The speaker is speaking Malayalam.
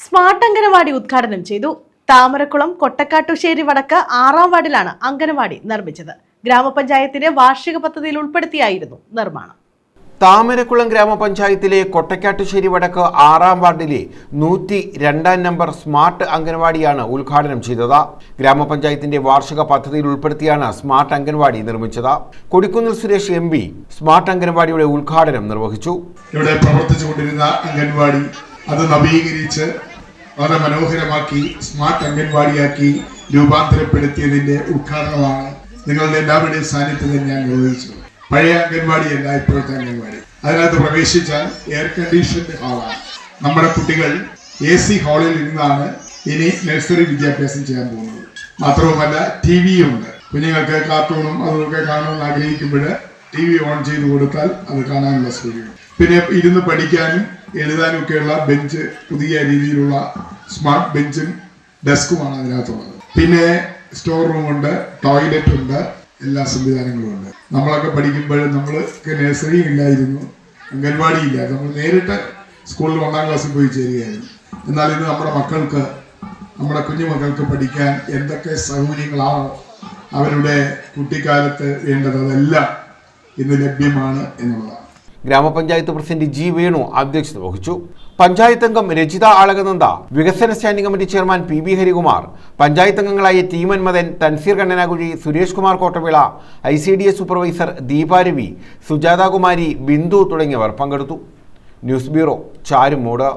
സ്മാർട്ട് അംഗനവാടി ഉദ്ഘാടനം ചെയ്തു. താമരക്കുളം കൊട്ടക്കാട്ടുശ്ശേരി വടക്ക് ആറാം വാർഡിലാണ് അംഗനവാടി നിർമ്മിച്ചത്. ഗ്രാമപഞ്ചായത്തിന്റെ വാർഷിക പദ്ധതിയിൽ ഉൾപ്പെടുത്തിയായിരുന്നു നിർമ്മാണം. താമരക്കുളം ഗ്രാമപഞ്ചായത്തിലെ കൊട്ടക്കാട്ടുശ്ശേരി വടക്ക് ആറാം വാർഡിലെ നൂറ്റി രണ്ടാം നമ്പർ സ്മാർട്ട് അംഗൻവാടിയാണ് ഉദ്ഘാടനം ചെയ്തത്. ഗ്രാമപഞ്ചായത്തിന്റെ വാർഷിക പദ്ധതിയിൽ ഉൾപ്പെടുത്തിയാണ് സ്മാർട്ട് അംഗൻവാടി നിർമ്മിച്ചത്. Kodikunnil Suresh M P smart അംഗൻവാടിയുടെ ഉദ്ഘാടനം നിർവഹിച്ചു. ഇവിടെ പ്രവർത്തിച്ചുകൊണ്ടിരുന്ന അംഗൻവാടി അത് നവീകരിച്ച് വളരെ മനോഹരമാക്കി സ്മാർട്ട് അംഗൻവാടിയാക്കി രൂപാന്തരപ്പെടുത്തിയതിന്റെ ഉദ്ഘാടനമാണ് നിങ്ങളുടെ എല്ലാവരുടെയും സാന്നിധ്യത്തിൽ ഞാൻ നിർവഹിച്ചത്. പഴയ അംഗൻവാടിയല്ല ഇപ്പോഴത്തെ അംഗൻവാടി. അതിനകത്ത് പ്രവേശിച്ചാൽ എയർ കണ്ടീഷൻഡ് ഹാളാണ് നമ്മുടെ കുട്ടികൾ എ സി ഹാളിൽ ഇരുന്നാണ് ഇനി നഴ്സറി വിദ്യാഭ്യാസം ചെയ്യാൻ പോകുന്നത്. മാത്രവുമല്ല ടി വിയും ഉണ്ട്. കുഞ്ഞുങ്ങൾക്ക് കാർട്ടൂണും അതൊക്കെ കാണുമെന്ന് ആഗ്രഹിക്കുമ്പോൾ ടി വി ഓൺ ചെയ്ത് കൊടുത്താൽ അത് കാണാനുള്ള സൗകര്യം. പിന്നെ ഇരുന്ന് പഠിക്കാനും എഴുതാനും ഒക്കെയുള്ള ബെഞ്ച് പുതിയ രീതിയിലുള്ള സ്മാർട്ട് ബെഞ്ചും ഡെസ്കുമാണ് അതിനകത്തുള്ളത്. പിന്നെ സ്റ്റോർ റൂം ഉണ്ട് ടോയ്ലറ്റ് ഉണ്ട് എല്ലാ സംവിധാനങ്ങളും ഉണ്ട്. നമ്മളൊക്കെ പഠിക്കുമ്പോൾ നമ്മൾക്ക് നഴ്സറി ഇല്ലായിരുന്നു അംഗൻവാടി ഇല്ല. നമ്മൾ നേരിട്ട് സ്കൂളിൽ ഒന്നാം ക്ലാസ്സിൽ പോയി ചേരുകയായിരുന്നു. എന്നാൽ ഇന്ന് നമ്മുടെ മക്കൾക്ക് നമ്മുടെ കുഞ്ഞു മക്കൾക്ക് പഠിക്കാൻ എന്തൊക്കെ സൗകര്യങ്ങളാണോ അവരുടെ കുട്ടിക്കാലത്ത് വേണ്ടത് അതെല്ലാം ഇന്ന് ലഭ്യമാണ് എന്നുള്ളതാണ്. ഗ്രാമപഞ്ചായത്ത് പ്രസിഡന്റ് ജി വേണു അധ്യക്ഷത വഹിച്ചു. പഞ്ചായത്ത് അംഗം രചിത ആളകനന്ദ വികസന standing committee chairman P B Harikumar panchayat അംഗങ്ങളായ Teeman Madan Thanseer Kannanakuzhi Suresh Kumar Kottavila I C D S supervisor Deeparavi Sujathakumari Bindu തുടങ്ങിയവർ പങ്കെടുത്തു. News bureau Charummood.